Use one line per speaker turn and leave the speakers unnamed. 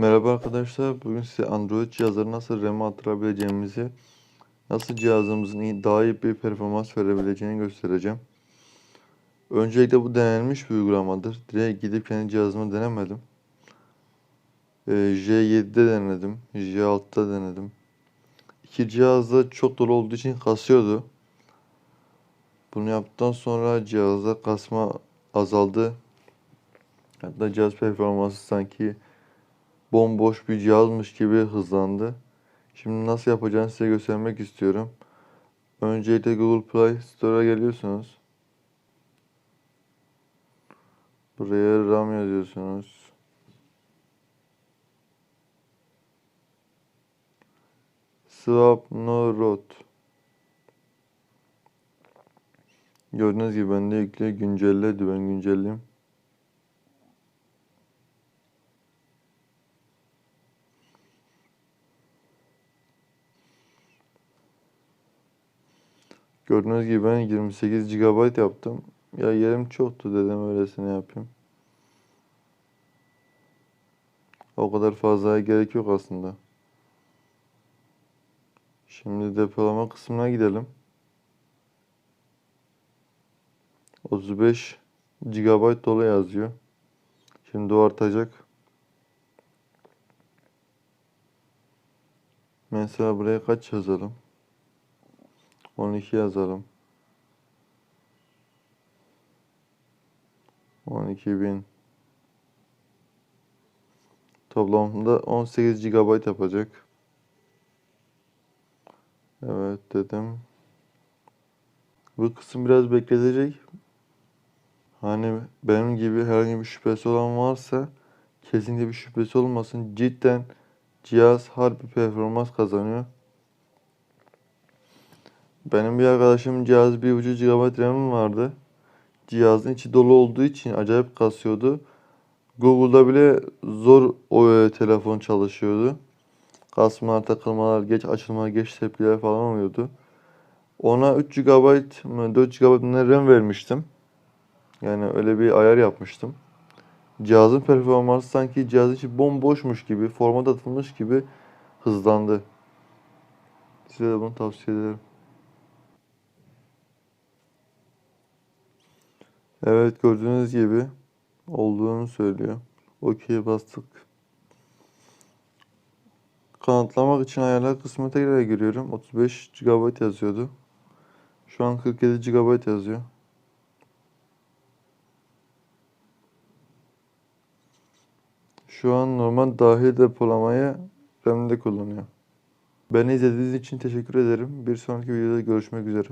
Merhaba arkadaşlar. Bugün size Android cihazları nasıl RAM'e attırabileceğimizi, nasıl cihazımızın iyi, daha iyi bir performans verebileceğini göstereceğim. Öncelikle bu denenmiş bir uygulamadır. Direkt gidip kendi cihazımı denemedim. Ee, J7'de denedim, J6'da denedim. İki cihaz da çok dolu olduğu için kasıyordu. Bunu yaptıktan sonra cihazda kasma azaldı. Hatta cihaz performansı sanki bomboş bir cihazmış gibi hızlandı. Şimdi nasıl yapacağını size göstermek istiyorum. Öncelikle Google Play Store'a geliyorsunuz. Buraya RAM yazıyorsunuz. Swap no root. Gördüğünüz gibi bende yüklü güncelledi. Ben güncelleyeyim. Gördüğünüz gibi ben 28 GB yaptım. Ya yerim çoktu dedim öylesine yapayım. O kadar fazlaya gerek yok aslında. Şimdi depolama kısmına gidelim. 35 GB dolu yazıyor. Şimdi o artacak. Mesela buraya kaç yazalım? 12 yazalım. 12.000 Toplamda 18 GB yapacak. Evet dedim. Bu kısım biraz bekletecek. Hani benim gibi herhangi bir şüphesi olan varsa kesinlikle bir şüphesi olmasın. Cidden cihaz harbi performans kazanıyor. Benim bir arkadaşım cihaz 1.5 GB RAM'im vardı. Cihazın içi dolu olduğu için acayip kasıyordu. Google'da bile zor o e, telefon çalışıyordu. Kasmalar, takılmalar, geç açılma, geç tepkiler falan oluyordu. Ona 3 GB mı 4 GB RAM vermiştim. Yani öyle bir ayar yapmıştım. Cihazın performansı sanki cihaz içi bomboşmuş gibi, format atılmış gibi hızlandı. Size de bunu tavsiye ederim. Evet gördüğünüz gibi olduğunu söylüyor. OK'ye bastık. Kanıtlamak için ayarlar kısmına tekrar giriyorum. 35 GB yazıyordu. Şu an 47 GB yazıyor. Şu an normal dahil depolamayı RAM'de kullanıyor. Beni izlediğiniz için teşekkür ederim. Bir sonraki videoda görüşmek üzere.